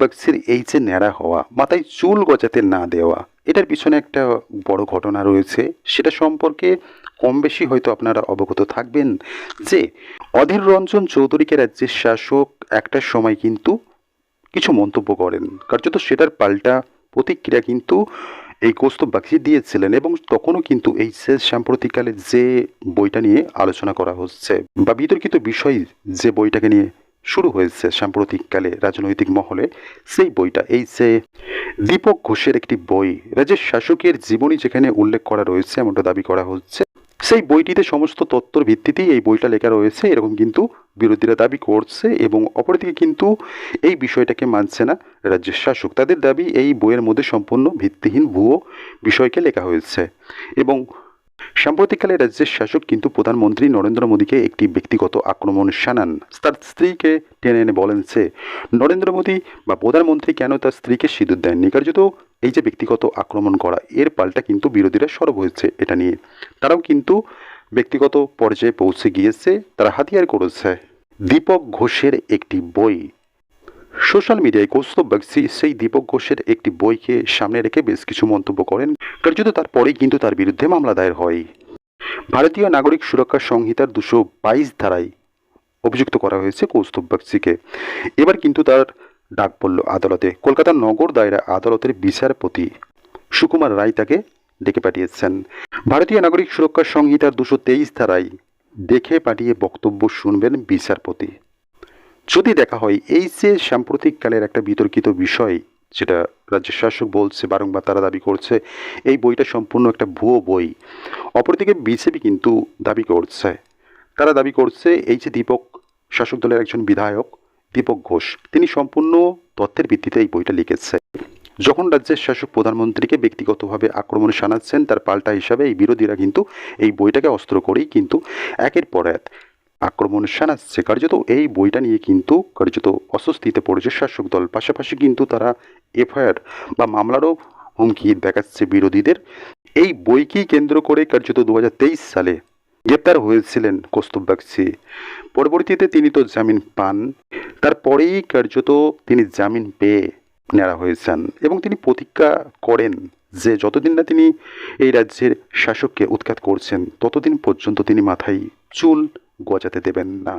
বাক্সির এই যে ন্যাড়া হওয়া, মাথায় চুল গজাতে না দেওয়া, এটার পিছনে একটা বড় ঘটনা রয়েছে। সেটা সম্পর্কে কম বেশি হয়তো আপনারা অবগত থাকবেন যে অধীর রঞ্জন চৌধুরীকে রাজ্যের শাসক একটা সময় কিন্তু কিছু মন্তব্য করেন। কার্যত সেটার পাল্টা প্রতিক্রিয়া কিন্তু এই কৌস্তব বাগচি দিয়েছিলেন এবং তখনও কিন্তু এই শেষ সাম্প্রতিককালে যে বইটা নিয়ে আলোচনা করা হচ্ছে বা বিতর্কিত বিষয় যে বইটাকে নিয়ে শুরু হয়েছে সাম্প্রতিককালে রাজনৈতিক মহলে। সেই বইটা, এই যে দীপক ঘোষের একটি বই রাজ্যের শাসকের জীবনী যেখানে উল্লেখ করা রয়েছে, এমনটা দাবি করা হচ্ছে। সেই বইটিতে সমস্ত তত্ত্বর ভিত্তিতেই এই বইটা লেখা রয়েছে। এরকম কিন্তু বিরোধীরা দাবি করছে এবং অপরদিকে কিন্তু এই বিষয়টাকে মানছে না রাজ্যের শাসক। তাদের দাবি, এই বইয়ের মধ্যে সম্পূর্ণ ভিত্তিহীন ভুয়ো বিষয়কে লেখা হয়েছে এবং সাম্প্রতিককালে রাজ্যের শাসক কিন্তু প্রধানমন্ত্রী নরেন্দ্র মোদীকে একটি ব্যক্তিগত আক্রমণ শানান। তার স্ত্রীকে টেনে এনে বলেন সে নরেন্দ্র মোদী বা প্রধানমন্ত্রী কেন তার স্ত্রীকে সিঁদুর দেননি? কার্যত এই যে ব্যক্তিগত আক্রমণ করা, এর পাল্টা কিন্তু বিরোধীরা সরব হয়েছে এটা নিয়ে। তারাও কিন্তু ব্যক্তিগত পর্যায়ে পৌঁছে গিয়েছে, তারা হাতিয়ার করেছে। দীপক ঘোষের একটি বই সোশ্যাল মিডিয়ায় কৌস্তব বাগচি সেই দীপক ঘোষের একটি বইকে সামনে রেখে বেশ কিছু মন্তব্য করেন। কার্যত তারপরেই কিন্তু তার বিরুদ্ধে মামলা দায়ের হয়। ভারতীয় নাগরিক সুরক্ষা সংহিতার দুশো বাইশ ধারায় অভিযুক্ত করা হয়েছে কৌস্তব বাগচিকে এবার কিন্তু তার ডাক পড়ল আদালতে। কলকাতার নগর দায়রা আদালতের বিচারপতি সুকুমার রায় তাকে ডেকে পাঠিয়েছেন। ভারতীয় নাগরিক সুরক্ষা সংহিতার দুশো তেইশ ধারায় দেখে পাঠিয়ে বক্তব্য শুনবেন বিচারপতি। যদি দেখা হয় এই যে সাম্প্রতিককালের একটা বিতর্কিত বিষয়, যেটা রাজ্যের শাসক বলছে, বারংবার তারা দাবি করছে, এই বইটা সম্পূর্ণ একটা ভুয়ো বই। অপরদিকে বিজেপি কিন্তু দাবি করছে। তারা দাবি করছে এই যে দীপক, শাসক দলের একজন বিধায়ক, দীপক ঘোষ, তিনি সম্পূর্ণ তথ্যের ভিত্তিতে এই বইটা লিখেছে। যখন রাজ্যের শাসক প্রধানমন্ত্রীকে ব্যক্তিগতভাবে আক্রমণ শানাচ্ছেন, তার পাল্টা হিসাবে এই বিরোধীরা কিন্তু এই বইটাকে অস্ত্র করেই কিন্তু একের পর এক আক্রমণ শানাচ্ছে কার্যত এই বইটা নিয়ে কিন্তু কার্যত অস্বস্তিতে পড়েছে শাসক দল। পাশাপাশি কিন্তু তারা এফআইআর বা মামলারও হুমকি দেখাচ্ছে বিরোধীদের। এই বইকেই কেন্দ্র করে কার্যত দুহাজার তেইশ সালে গ্রেপ্তার হয়েছিলেন কৌস্তব বাগচি। পরবর্তীতে তিনি তো জামিন পান। তারপরেই কার্যত তিনি জামিন পেয়ে নেওয়া হয়েছেন এবং তিনি প্রতিজ্ঞা করেন যে যতদিন না তিনি এই রাজ্যের শাসককে উৎখাত করছেন, ততদিন পর্যন্ত তিনি মাথায় চুল গজাতে দেবেন না।